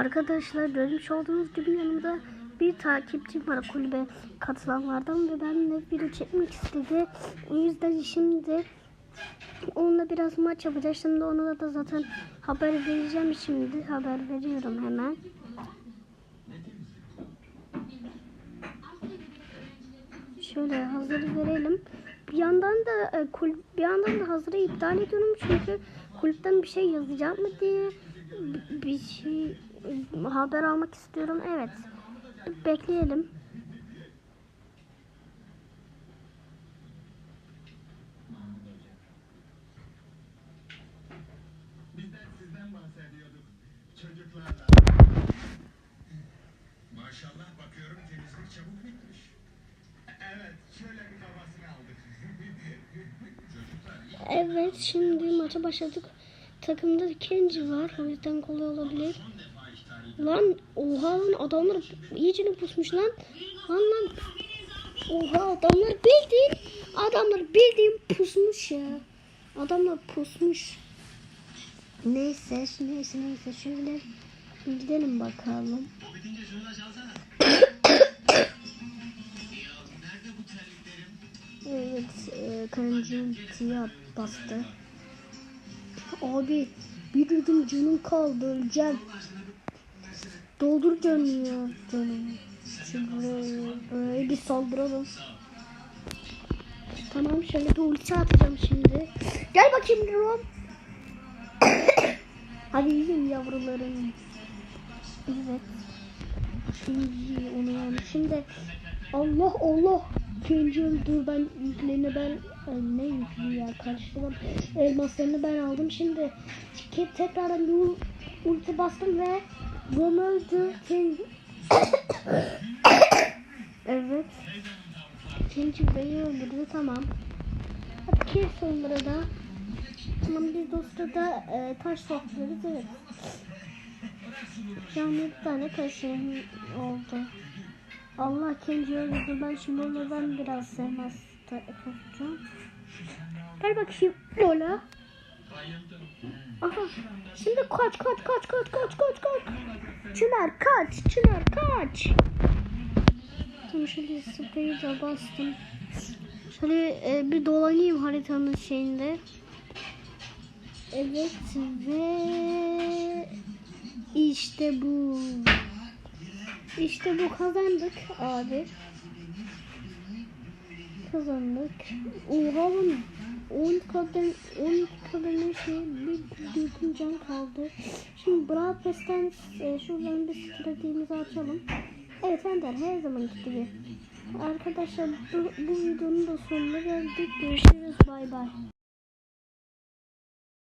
Arkadaşlar görmüş olduğunuz gibi yanımda bir takipçim var kulübe katılanlardan ve benimle video çekmek istedi. O yüzden şimdi onunla biraz maç yapacağız. Şimdi ona da zaten haber vereceğim şimdi. Haber veriyorum hemen. Şöyle hazır verelim. Bir yandan da e, kulüp bir yandan da hazırı iptal ediyorum çünkü kulüpten bir şey yazacak mı diye bir şey haber almak istiyorum. Evet. Bekleyelim. Bizden sizden bahsediyorduk. Çocuklarla. Maşallah bakıyorum temizlik çabuk bitmiş. Evet, şöyle bir kafasını aldık. Çocuklar Evet şimdi maça başladık. Takımda Kenji var. O yüzden kolay olabilir. Lan oha lan adamlar iyicene pusmuş lan. Lan lan. Oha adamlar bildiğin adamlar bildiğin pusmuş ya. Adamlar pusmuş. Neyse neyse neyse şöyle gidelim bakalım. Evet e, kancım siyah bastı. Abi bir dedim canım kaldı öleceğim. Doldur canını canım. Şimdi böyle bir saldıralım. Tamam şöyle bir ulti atacağım şimdi. Gel bakayım Rom. Hadi yiyin yavrularım. Evet. Şimdi onu yani. Şimdi Allah Allah. İkinci dur ben yüklerini ben ne yüklü ya karıştırdım. Elmaslarını ben aldım. Şimdi tekrardan bir ul- ulti bastım ve Rom öldü. Kendi... evet. İkinci beyi öldürdü tamam. Hadi kes onları da. Tamam biz de o sırada e, taş topluyoruz evet. Yani bir tane taşım oldu. Allah kendi öldürdü. Ben şimdi onlardan biraz sevmez. Gel bakayım Lola. Aha. Şimdi kaç kaç kaç kaç kaç kaç kaç. Çınar kaç. Çınar kaç. Tamam şöyle spreyi de bastım. Şöyle e, bir dolanayım haritanın şeyinde. Evet ve işte bu. İşte bu kazandık abi. Kazandık. Oha 10 kadın 10 kadının şey bir düzgün can kaldı. Şimdi Brawl Pass'ten e, şuradan bir stratejimizi açalım. Evet Ender her zaman gibi. Arkadaşlar bu, bu videonun da sonuna geldik. Görüşürüz. Bay bay.